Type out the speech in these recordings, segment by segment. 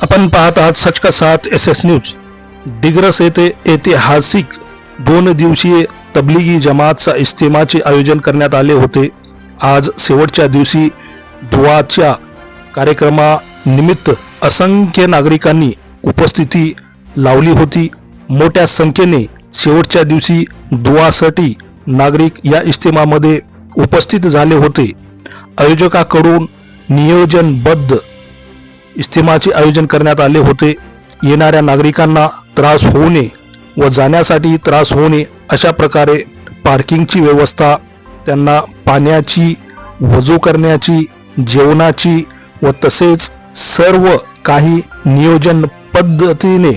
आपण पाहत आहात सच का साथ एस एस न्यूज. दिग्रस येथे ऐतिहासिक दोन दिवसीय तबलिगी जमातचा इस्तेमाचे आयोजन करण्यात आले होते. आज शेवटच्या दिवशी दुआच्या कार्यक्रमानिमित्त असंख्य नागरिकांनी उपस्थिती लावली होती. मोठ्या संख्येने शेवटच्या दिवशी दुआसाठी नागरिक या इस्तेमामध्ये उपस्थित झाले होते. आयोजकाकडून नियोजनबद्ध इस्तेमाचे आयोजन करण्यात आले होते. येणाऱ्या नागरिकांना त्रास होऊ नये व जाण्यासाठी त्रास होऊ नये अशा प्रकारे पार्किंगची व्यवस्था त्यांना पाण्याची वजू करण्याची जेवणाची व तसेच सर्व काही नियोजन पद्धतीने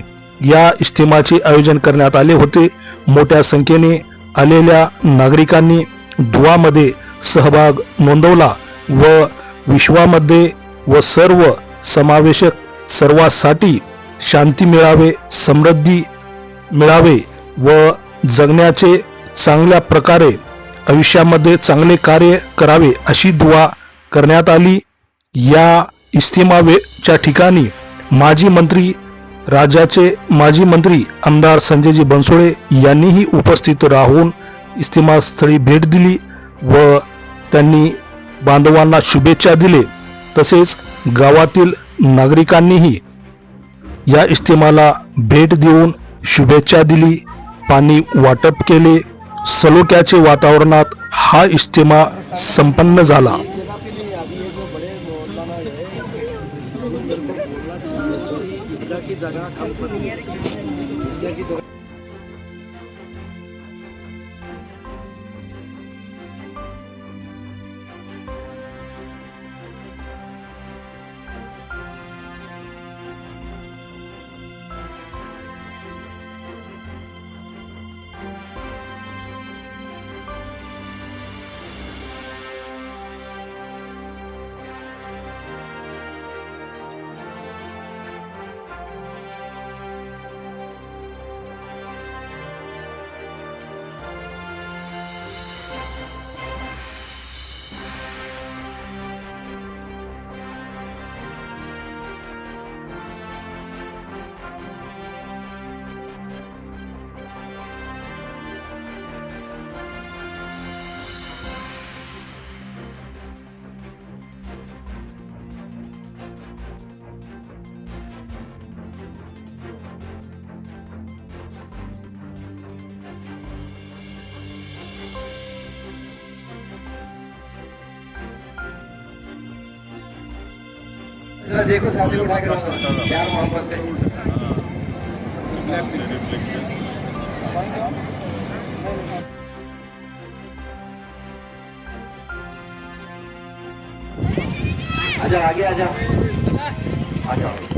या इस्तिमाचे आयोजन करण्यात आले होते. मोठ्या संख्येने आलेल्या नागरिकांनी धुवामध्ये सहभाग नोंदवला व विश्वामध्ये व सर्व समावेशक सर्वासाठी शांती मिळावे समृद्धी मिळावे व जगण्याचे चांगल्या प्रकारे आयुष्यामध्ये चांगले कार्य करावे अशी दुवा करण्यात आली. या इस्तिमावेच्या ठिकाणी माजी मंत्री राज्याचे माजी मंत्री आमदार संजयजी बनसोडे यांनीही उपस्थित राहून इस्तिमास्थळी भेट दिली व त्यांनी बांधवांना शुभेच्छा दिले. तसेच गावातील नागरिकांनीही या इस्तिमाला भेट देऊन शुभेच्छा दिली. पाणी वाटप केले. सलोख्याचे वातावरणात हा इज्तिमा संपन्न झाला. जरा देखो साथी उठा से। आजा आगे आजा। आ जाओ